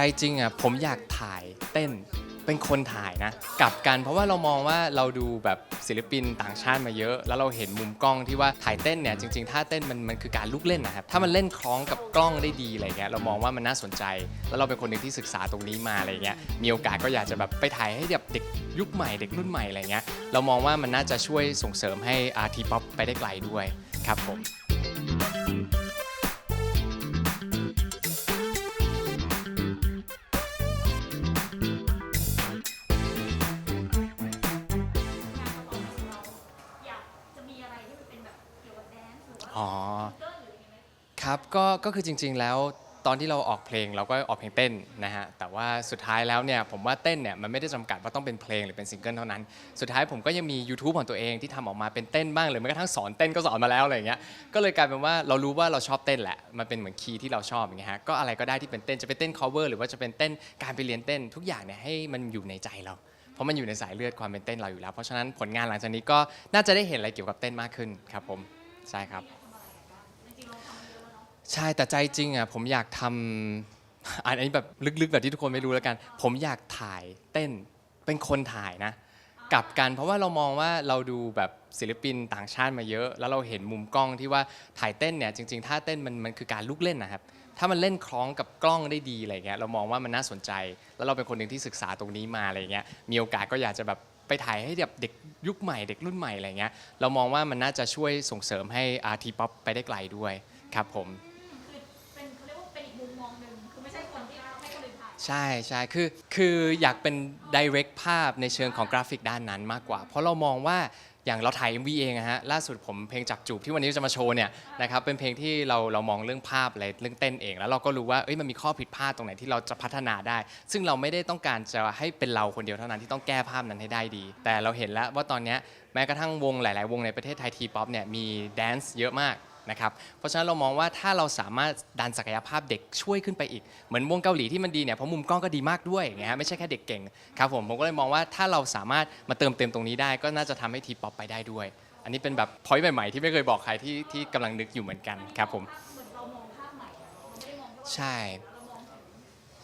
ใจจริงอะผมอยากถ่ายเต้นเป็นคนถ่ายนะกลับกันเพราะว่าเรามองว่าเราดูแบบศิลปินต่างชาติมาเยอะ แล้วเราเห็นมุมกล้องที่ว่าถ่ายเต้นเนี่ยจริงๆท่าเต้นมันมันคือการลูกเล่นนะครับถ้ามันเล่นคล้องกับกล้องได้ดีอะไรเงี้ยเรามองว่ามันน่าสนใจ แล้วเราเป็นคนหนึ่งที่ศึกษาตรงนี้มาอะไรเงี้ยมีโอกาสก็อยากจะแบบไปถ่ายให้แบบเด็กยุคใหม่เด็กรุ่นใหม่อะไรเงี้ยเรามองว่ามันน่าจะช่วยส่งเสริมให้อาร์ทีป๊อปไปได้ไกลด้วยครับผม อ๋อครับก็ก็คือจริง ๆ แล้วตอนที่เราออกเพลงเราก็ออกเพลงเต้นนะฮะแต่ว่าสุดท้ายแล้วเนี่ยผมว่าเต้นเนี่ยมันไม่ได้จำกัดว่าต้องเป็นเพลงหรือเป็นซิงเกิลเท่านั้น สุดท้ายผมก็ยังมี YouTube ของตัวเองที่ทำออกมาเป็นเต้นบ้างหรือแม้กระทั่งสอนเต้นก็สอนมาแล้วอะไรอย่างเงี้ยก็เลยกลายเป็นว่าเรารู้ว่าเราชอบเต้นแหละมันเป็นเหมือนคีย์ที่เราชอบอย่างเงี้ยฮะก็อะไรก็ได้ที่เป็นเต้นจะเป็นเต้น cover หรือว่าจะเป็นเต้นการไปเรียนเต้นทุกอย่างเนี่ยให้มันอยู่ในใจเรา เพราะมันอยู่ในสายเลือดความเป็นเต้นเราอยู่แล้ว เพราะฉะนั้นผลงานหลังจากนี้ก็น่าจะได้เห็นอะไรเกี่ยวกับเต้นมากขึ้นครับผมใช่ครับ ช่แต่ใจจริงอะผมอยากทำอันนี้แบบลึกๆแบบที่ทุกคนไม่รู้แล้วกัน ผมอยากถ่ายเต้นเป็นคนถ่ายนะกลับกันเพราะว่าเรามองว่าเราดูแบบศิลปินต่างชาติมาเยอะ แล้วเราเห็นมุมกล้องที่ว่าถ่ายเต้นเนี่ยจริงๆท่าเต้นมันมันคือการลูกเล่นนะครับ ถ้ามันเล่นคล้องกับกล้องได้ดีอะไรเงี้ยเรามองว่ามันน่าสนใจ แล้วเราเป็นคนหนึ่งที่ศึกษาตรงนี้มาอะไรเงี้ยมีโอกาสก็อยากจะแบบไปถ่ายให้แบบเด็กยุคใหม่เด็กรุ่นใหม่อะไรเงี้ยเรามองว่ามันน่าจะช่วยส่งเสริมให้อาร์ทีป๊อปไปได้ไกลด้วยครับผม ใช่ใช่คือคืออยากเป็น direct ภาพในเชิงของกราฟิกด้านนั้นมากกว่า เพราะเรามองว่าอย่างเราถ่าย MV เองอะฮะล่าสุดผมเพลงจับจูบที่วันนี้จะมาโชว์เนี่ยนะครับเป็นเพลงที่เราเรามองเรื่องภาพอะไรเรื่องเต้นเอง แล้วเราก็รู้ว่าเอ้ยมันมีข้อผิดพลาดตรงไหนที่เราจะพัฒนาได้ ซึ่งเราไม่ได้ต้องการจะให้เป็นเราคนเดียวเท่านั้นที่ต้องแก้ภาพนั้นให้ได้ดี แต่เราเห็นแล้วว่าตอนนี้แม้กระทั่งวงหลาย ๆ วงในประเทศไทยทีป๊อปเนี่ยมีแดนซ์เยอะมาก นะครับเพราะฉะนั้นเรามองว่าถ้าเราสามารถดันศักยภาพเด็กช่วยขึ้นไปอีก เหมือนวงเกาหลีที่มันดีเนี่ยเพราะมุมกล้องก็ดีมากด้วยอย่างเงี้ยฮะไม่ใช่แค่เด็กเก่งครับผมผมก็เลยมองว่าถ้าเราสามารถมาเติมเต็มตรงนี้ได้ ก็น่าจะทำให้ทีป๊อปไปได้ด้วย อันนี้เป็นแบบพอยต์ใหม่ๆที่ไม่เคยบอกใครที่ที่กำลังนึกอยู่เหมือนกันครับผมเหมือนเรามองภาพใหม่อะเราไม่ได้มองแค่ว่าใช่เรามองถึง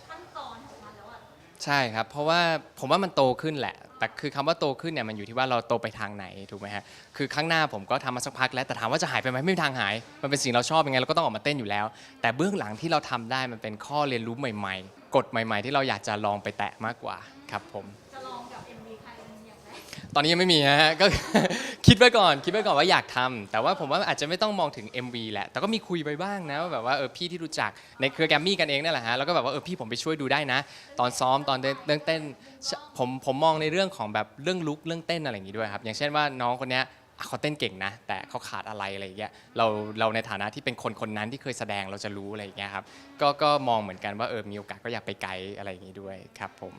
ขั้นตอนของมันแล้วอะใช่ครับ เพราะว่าผมว่ามันโตขึ้นแหละ แต่คือคำว่าโตขึ้นเนี่ยมันอยู่ที่ว่าเราโตไปทางไหนถูกไหมฮะคือข้างหน้าผมก็ทำมาสักพักแล้วแต่ถามว่าจะหายไปไหมไม่มีทางหาย มันเป็นสิ่งเราชอบยังไงเราก็ต้องออกมาเต้นอยู่แล้ว แต่เบื้องหลังที่เราทำได้มันเป็นข้อเรียนรู้ใหม่ ๆ กฎใหม่ ๆ ที่เราอยากจะลองไปแตะมากกว่าครับผมจะลองกับ MV ใคร ตอนนี้ยังไม่มีฮะก็คิดไว้ก่อน คิดไว้ก่อนว่าอยากทำแต่ว่าผมว่าอาจจะไม่ต้องมองถึง MV แหละแต่ก็มีคุยไปบ้างนะว่าแบบว่าเออพี่ที่รู้จักในเครือแกรมมี่กันเองนั่นแหละฮะแล้วก็แบบว่าเออพี่ผมไปช่วยดูได้นะ ตอนซ้อมตอนเต้นเรื่องเต้นผมผมมองในเรื่องของแบบเรื่องลุกเรื่องเต้นอะไรอย่างงี้ด้วยครับ อย่างเช่นว่าน้องคนเนี้ยเขาเต้นเก่งนะ แต่เขาขาดอะไรอะไรอย่างเงี้ยเราเราในฐานะที่เป็นคนคนนั้นที่เคยแสดงเราจะรู้อะไรอย่างเงี้ยครับก็ก็มองเหมือนกันว่าเออมีโอกาสก็อยากไปไกลอะไรอย่างงี้ด้วยครับผม